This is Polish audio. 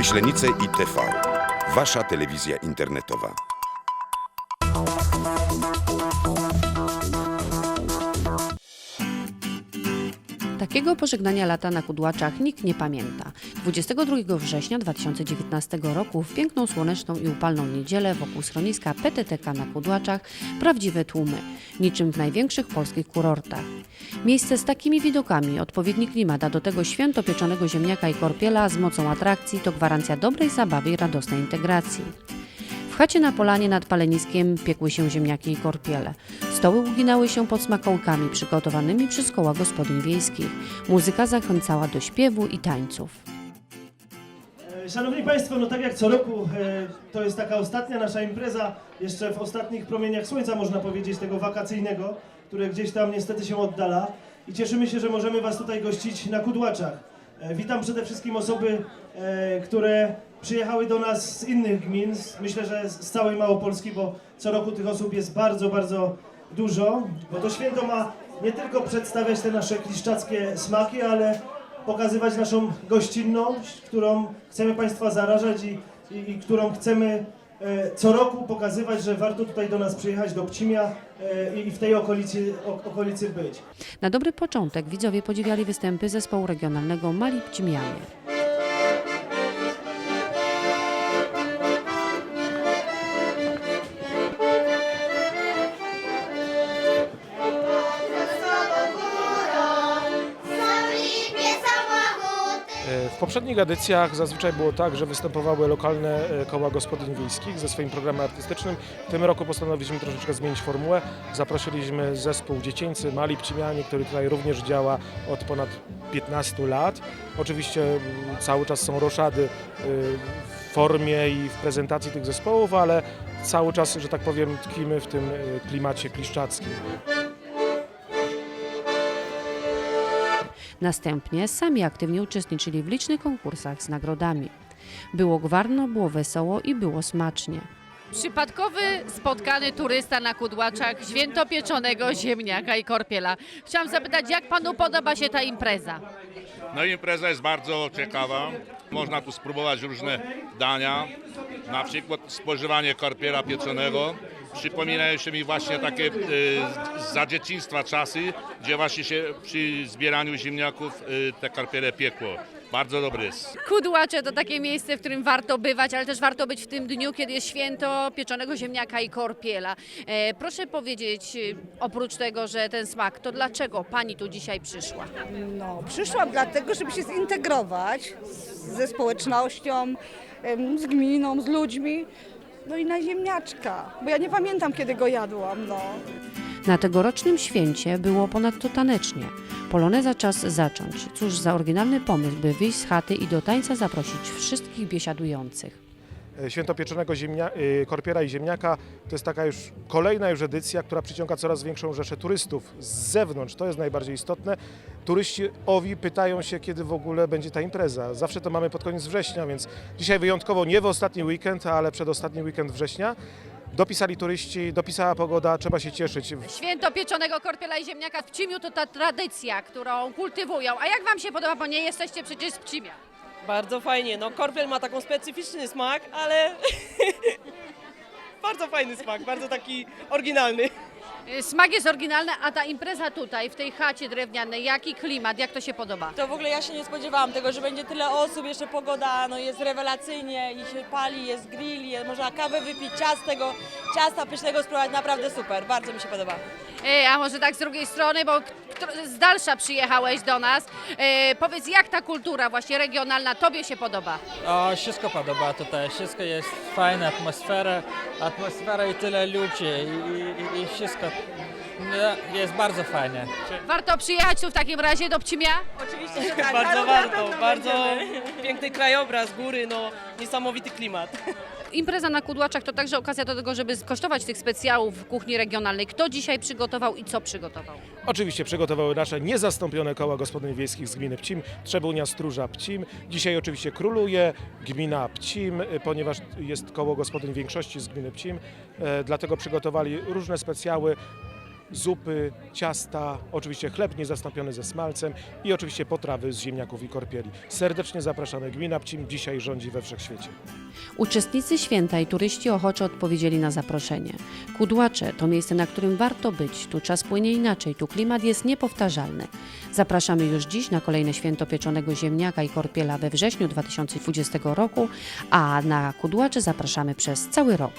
Myślenice i TV. Wasza telewizja internetowa. Takiego pożegnania lata na Kudłaczach nikt nie pamięta. 22 września 2019 roku w piękną, słoneczną i upalną niedzielę wokół schroniska PTTK na Kudłaczach prawdziwe tłumy, niczym w największych polskich kurortach. Miejsce z takimi widokami, odpowiedni klimat, a do tego święto pieczonego ziemniaka i korpiela z mocą atrakcji to gwarancja dobrej zabawy i radosnej integracji. W chacie na polanie nad paleniskiem piekły się ziemniaki i korpiele. Stoły uginały się pod smakołkami przygotowanymi przez koła gospodyń wiejskich. Muzyka zachęcała do śpiewu i tańców. Szanowni Państwo, no tak jak co roku, e, to jest taka ostatnia nasza impreza, jeszcze w ostatnich promieniach słońca można powiedzieć, tego wakacyjnego, które gdzieś tam niestety się oddala. I cieszymy się, że możemy Was tutaj gościć na Kudłaczach. E, Witam przede wszystkim osoby, e, które przyjechały do nas z innych gmin, myślę, że z całej Małopolski, bo co roku tych osób jest bardzo, bardzo dużo, bo to święto ma nie tylko przedstawiać te nasze kliszczackie smaki, ale pokazywać naszą gościnność, którą chcemy Państwa zarażać i, i, i którą chcemy e, co roku pokazywać, że warto tutaj do nas przyjechać, do Pcimia e, i, w tej okolicy, okolicy być. Na dobry początek widzowie podziwiali występy zespołu regionalnego Mali Pcimianie. Poprzednich edycjach zazwyczaj było tak, że występowały lokalne e, koła gospodyń wiejskich ze swoim programem artystycznym. W tym roku postanowiliśmy troszeczkę zmienić formułę. Zaprosiliśmy zespół dziecięcy Mali Pcimiani, który tutaj również działa od ponad 15 lat. Oczywiście cały czas są roszady e, w formie i w prezentacji tych zespołów, ale cały czas, że tak powiem, tkwimy w tym e, klimacie kliszczackim. Następnie sami aktywnie uczestniczyli w licznych konkursach z nagrodami. Było gwarno, było wesoło i było smacznie. Przypadkowy spotkany turysta na Kudłaczach, święto pieczonego ziemniaka i korpiela. Chciałam zapytać, jak panu podoba się ta impreza? No impreza jest bardzo ciekawa. Można tu spróbować różne dania, na przykład spożywanie karpiela pieczonego. Przypominają się mi właśnie takie e, za dzieciństwa czasy, gdzie właśnie się przy zbieraniu ziemniaków e, te karpiele piekło. Bardzo dobry jest. Kudłacze to takie miejsce, w którym warto bywać, ale też warto być w tym dniu, kiedy jest święto pieczonego ziemniaka i korpiela. E, proszę powiedzieć, e, oprócz tego, że ten smak, to dlaczego pani tu dzisiaj przyszła? No, przyszłam dlatego, żeby się zintegrować z- ze społecznością, em, z gminą, z ludźmi. No i na ziemniaczka, bo ja nie pamiętam kiedy go jadłam, no. Na tegorocznym święcie było ponadto tanecznie. Poloneza czas zacząć. Cóż za oryginalny pomysł, by wyjść z chaty i do tańca zaprosić wszystkich biesiadujących. E, Święto pieczonego ziemnia, y, korpiera i ziemniaka to jest taka już kolejna już edycja, która przyciąga coraz większą rzeszę turystów z zewnątrz. To jest najbardziej istotne. Turyści owi pytają się, kiedy w ogóle będzie ta impreza. Zawsze to mamy pod koniec września, więc dzisiaj wyjątkowo nie w ostatni weekend, ale przedostatni weekend września. Dopisali turyści, dopisała pogoda, trzeba się cieszyć. Święto pieczonego korpiela i ziemniaka w Pcimiu to ta tradycja, którą kultywują. A jak wam się podoba, bo nie jesteście przecież z Pcimia? Bardzo fajnie. No korpiel ma taką specyficzny smak, ale bardzo fajny smak, bardzo taki oryginalny. Y, Smak jest oryginalny, a ta impreza tutaj, w tej chacie drewnianej, jaki klimat, jak to się podoba? To w ogóle ja się nie spodziewałam tego, że będzie tyle osób, jeszcze pogoda no jest rewelacyjnie i się pali, jest grill, jest, można kawę wypić, ciast tego, ciasta pysznego spróbować, naprawdę super, bardzo mi się podoba. E, a może tak z drugiej strony, bo z dalsza przyjechałeś do nas. E, powiedz, jak ta kultura właśnie regionalna Tobie się podoba? O, wszystko podoba tutaj, wszystko jest fajne, atmosfera, atmosfera i tyle ludzi i, i, i wszystko no, jest bardzo fajnie. Warto przyjechać tu w takim razie do Pcimia? Oczywiście, że tak. bardzo warto, bardzo piękny krajobraz, góry, no niesamowity klimat. Impreza na Kudłaczach to także okazja do tego, żeby skosztować tych specjałów w kuchni regionalnej. Kto dzisiaj przygotował i co przygotował? Oczywiście przygotowały nasze niezastąpione koła gospodyń wiejskich z gminy Pcim, Trzebunia, Stróża, Pcim. Dzisiaj oczywiście króluje gmina Pcim, y, ponieważ jest koło gospodyń większości z gminy Pcim, e, dlatego przygotowali różne specjały. Zupy, ciasta, oczywiście chleb niezastąpiony ze smalcem i oczywiście potrawy z ziemniaków i korpieli. Serdecznie zapraszamy. Gmina Pcim dzisiaj rządzi we wszechświecie. Uczestnicy święta i turyści ochoczo odpowiedzieli na zaproszenie. Kudłacze to miejsce, na którym warto być. Tu czas płynie inaczej, tu klimat jest niepowtarzalny. Zapraszamy już dziś na kolejne święto pieczonego ziemniaka i korpiela we wrześniu 2020 roku, a na Kudłacze zapraszamy przez cały rok.